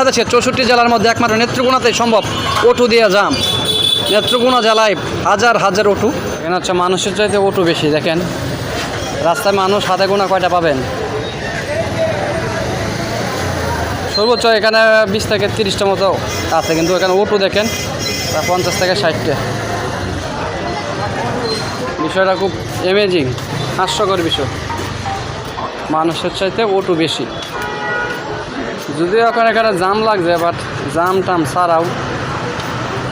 বাংলাদেশের চৌষট্টি জেলার মধ্যে একমাত্র নেত্রকোনাতেই সম্ভব অটু দিয়ে যাম। নেত্রকোনা জেলায় হাজার হাজার অটু এখানে হচ্ছে মানুষের চাইতে অটু বেশি, দেখেন। রাস্তায় মানুষ হাতে গোনা কয়টা পাবেন? সর্বোচ্চ এখানে বিশ থেকে তিরিশটা মতো আছে, কিন্তু এখানে অটু দেখেন পঞ্চাশ থেকে ষাটটা। বিষয়টা খুব এমেজিং হাস্যকর বিষয়। মানুষের চাইতে অটু বেশি। যদিও এখন এখানে জাম লাগছে বাট জাম টাম ছাড়াও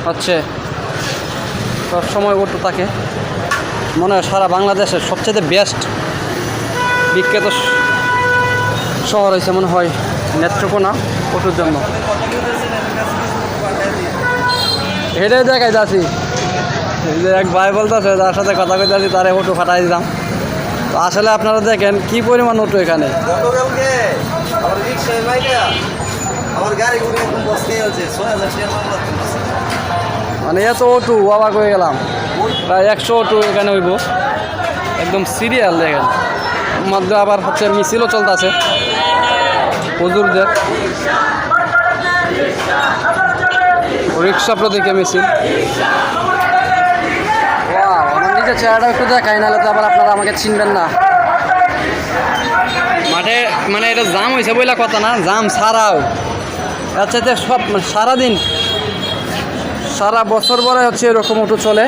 হচ্ছে সবসময় অটো থাকে। মনে হয় সারা বাংলাদেশের সবচেয়ে বেস্ট বিখ্যাত শহর হয়েছে মনে হয় নেত্রকোনা অটোর জন্য। হেঁটে দেখাই যাচ্ছি। যে এক ভাই বলতেছে, যার সাথে কথা কইতে আছি, তারে অটো ফাটাই দিলাম। তো আসলে আপনারা দেখেন কি পরিমাণ ওটু এখানে। আমার রিক্সায় মাইকা আমার গাড়ি গুলো একদম বসতে আছে ছয় হাজার মানে এত অটু, অবাক হয়ে গেলাম। প্রায় একশো অটু এখানে হইব। একদম সিরিয়াল দেখেন। মধ্যে আবার হচ্ছে মিছিলও চলতেছে। হুজুরদের। রিক্সা প্রতীকে মিছিল। নিজের চেহারাটা একটু দেখাই, নাহলে তো আবার আপনারা আমাকে চিনবেন না। মানে এটা জাম হয়েছে বইলা কথা না, জাম ছাড়াও। আচ্ছা সব মানে সারাদিন, সারা বছর পরে হচ্ছে এরকম অটো চলে।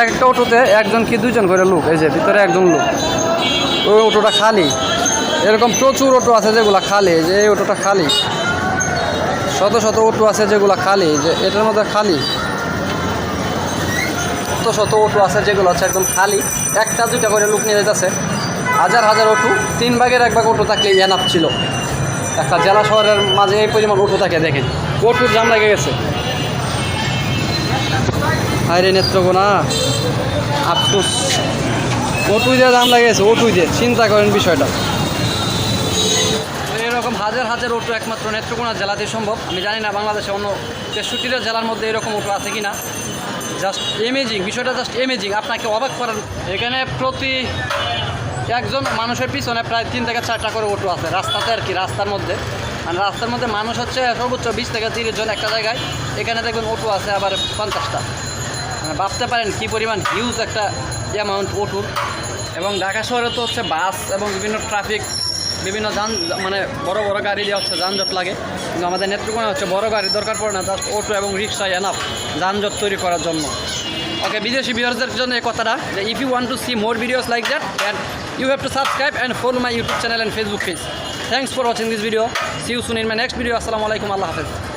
এক একটা অটোতে একজন কি দুইজন করে লোক, এই যে ভিতরে একজন লোক। ওই অটোটা খালি। এরকম প্রচুর অটো আছে যেগুলো খালি যে এই অটোটা খালি। শত শত অটো আছে যেগুলো খালি যে এটার মধ্যে খালি। শত শত অটো আছে যেগুলো আছে একদম খালি। একটা দুইটা করে লোক নিয়ে যেতেছে হাজার হাজার অটো, তিন ভাগের এক ভাগ অটো থাকলে এনাফ ছিল। একটা জেলা শহরের মাঝে এই পরিমাণ অটো থাকে, দেখেন। অটোর জাম লেগে গেছে। হায়রে নেত্রকোনা, আফসোস। ওটুই দিয়ে দাম লাগিয়েছে ওটুই দিয়ে। চিন্তা করেন বিষয়টা। এরকম হাজার হাজার অটো একমাত্র নেত্রকোনা জেলাতে সম্ভব। আমি জানি না বাংলাদেশে অন্য তেষট্টিটা জেলার মধ্যে এরকম অটো আছে কি না জাস্ট এমেজিং বিষয়টা জাস্ট এমেজিং আপনাকে অবাক করার এখানে প্রতি একজন মানুষের পিছনে প্রায় তিন থেকে চারটা করে অটো আছে, রাস্তাতে আর কি, রাস্তার মধ্যে। মানে রাস্তার মধ্যে মানুষ হচ্ছে সর্বোচ্চ বিশ থেকে তিরিশ জন একটা জায়গায়। এখানে দেখবেন অটো আছে আবার পঞ্চাশটা। মানে ভাবতে পারেন কী পরিমাণ হিউজ একটা অ্যামাউন্ট অটুর এবং ঢাকা শহরে তো হচ্ছে বাস এবং বিভিন্ন ট্রাফিক বিভিন্ন যান মানে বড় বড় গাড়ি দিয়ে হচ্ছে যানজট লাগে। কিন্তু আমাদের নেত্রকোনা হচ্ছে বড় গাড়ির দরকার পড়ে না জাস্ট অটো এবং রিক্সা এনাফ যানজট তৈরি করার জন্য। ওকে বিদেশি ভিউয়ার্সদের জন্য এই কথাটা, যে if you want to see more videos like that and you have to subscribe and follow my YouTube channel and Facebook page thanks for watching this video see you soon in my next video আসসালামু আলাইকুম আল্লাহ হাফেজ